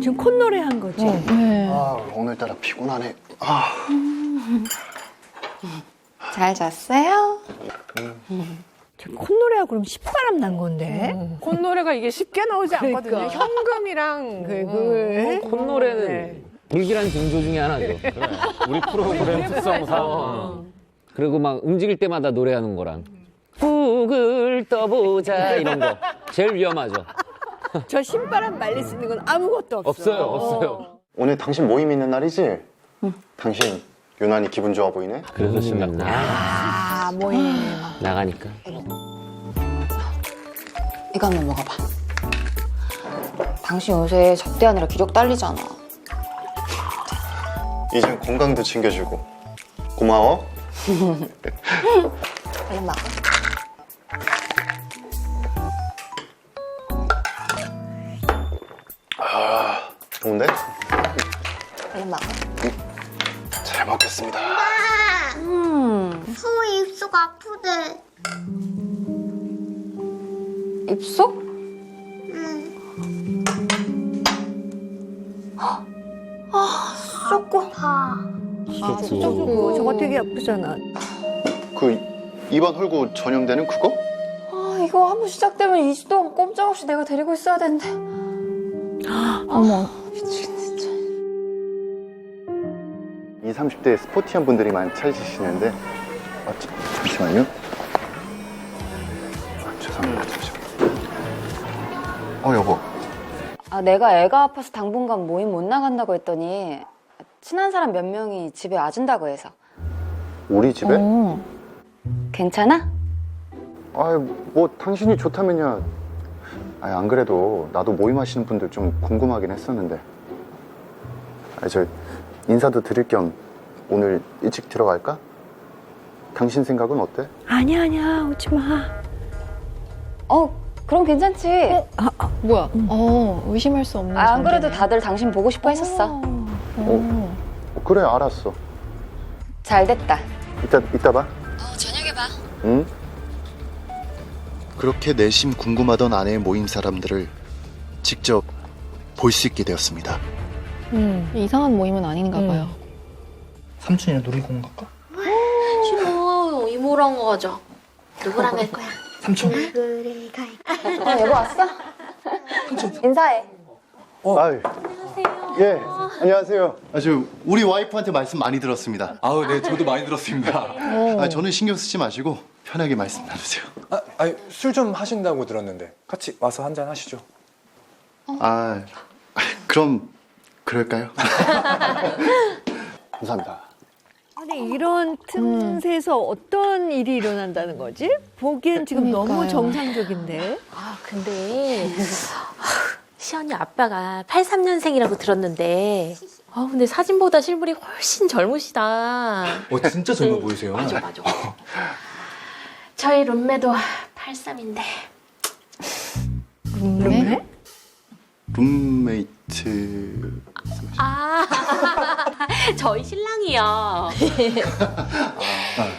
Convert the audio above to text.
지금 콧노래 한 거지? 네. 아, 오늘따라 피곤하네. 아, 잘 잤어요? 저 콧노래하고 그럼 신바람 난 건데? 콧노래가 이게 쉽게 나오지 않거든요. 그러니까. 현금이랑 그, 음, 그, 콧노래는 네. 불길한 징조 중에 하나죠. 우리 프로그램 특성상. 어. 그리고 막 움직일 때마다 노래하는 거랑 북을 떠보자 이런 거 제일 위험하죠. 저 신바람 말릴 수 있는 건 아무것도 없어. 없어요, 없어요. 오늘 당신 모임 있는 날이지? 당신 유난히 기분 좋아 보이네? 그래서 신났구나. 아, 모임. 나가니까. 이거 한번 먹어봐. 당신 요새 접대하느라 기력 딸리잖아. 이젠 건강도 챙겨주고. 고마워. 얼른 먹어. 좋은데? 먹어. 잘 먹겠습니다. 음, 서우 입속 아프대. 입속? 아, 쏟고. 봐. 아, 저거, 저거 되게 아프잖아. 그 입안 헐고 전염되는 그거? 아, 이거 한 번 시작되면 2주 동안 꼼짝없이 내가 데리고 있어야 되는데. 어머. 20, 30대 스포티한 분들이 많이 찾으시는데 아, 자, 잠시만요. 아, 죄송합니다. 잠시만요. 어, 여보. 아, 내가 애가 아파서 당분간 모임 못 나간다고 했더니 친한 사람 몇 명이 집에 와준다고 해서. 우리 집에? 어. 괜찮아? 아, 뭐 당신이 좋다면야. 아, 안 그래도 나도 모임하시는 분들 좀 궁금하긴 했었는데. 아, 저 인사도 드릴 겸 오늘 일찍 들어갈까? 당신 생각은 어때? 아니야, 아니야, 오지 마. 어, 그럼 괜찮지. 뭐야? 어, 의심할 수 없는. 아, 안 그래도. 다들 당신 보고 싶어 했었어. 어. 어, 그래, 알았어. 잘 됐다. 이따 이따 봐. 어, 저녁에 봐. 응? 그렇게 내심 궁금하던 아내의 모임 사람들을 직접 볼 수 있게 되었습니다. 음. 이상한 모임은 아닌가 음. 봐요. 삼촌이랑 놀이공원 갈까? 싫어. 이모랑 가자. 누구랑 갈 거야? 삼촌. 그래, 갈 어, 여보 왔어? 인사해. 아유. 예, 안녕하세요. 아, 저 우리 와이프한테 말씀 많이 들었습니다. 아우 네 저도 많이 들었습니다. 아, 저는 신경 쓰지 마시고 편하게 말씀 나누세요. 아, 아니 술 좀 하신다고 들었는데 같이 와서 한 잔 하시죠. 아, 그럼 그럴까요? 감사합니다. 아니, 이런 틈새에서 어떤 일이 일어난다는 거지? 보기엔 지금 너무 그러니까요. 정상적인데? 아, 근데 시연이 아빠가 83년생이라고 들었는데 아, 근데 사진보다 실물이 훨씬 젊으시다. 어 진짜 젊어 보이세요. 맞아, 맞아. 저희 룸메도 83인데 룸메? 룸메이트. 아, 저희 신랑이요.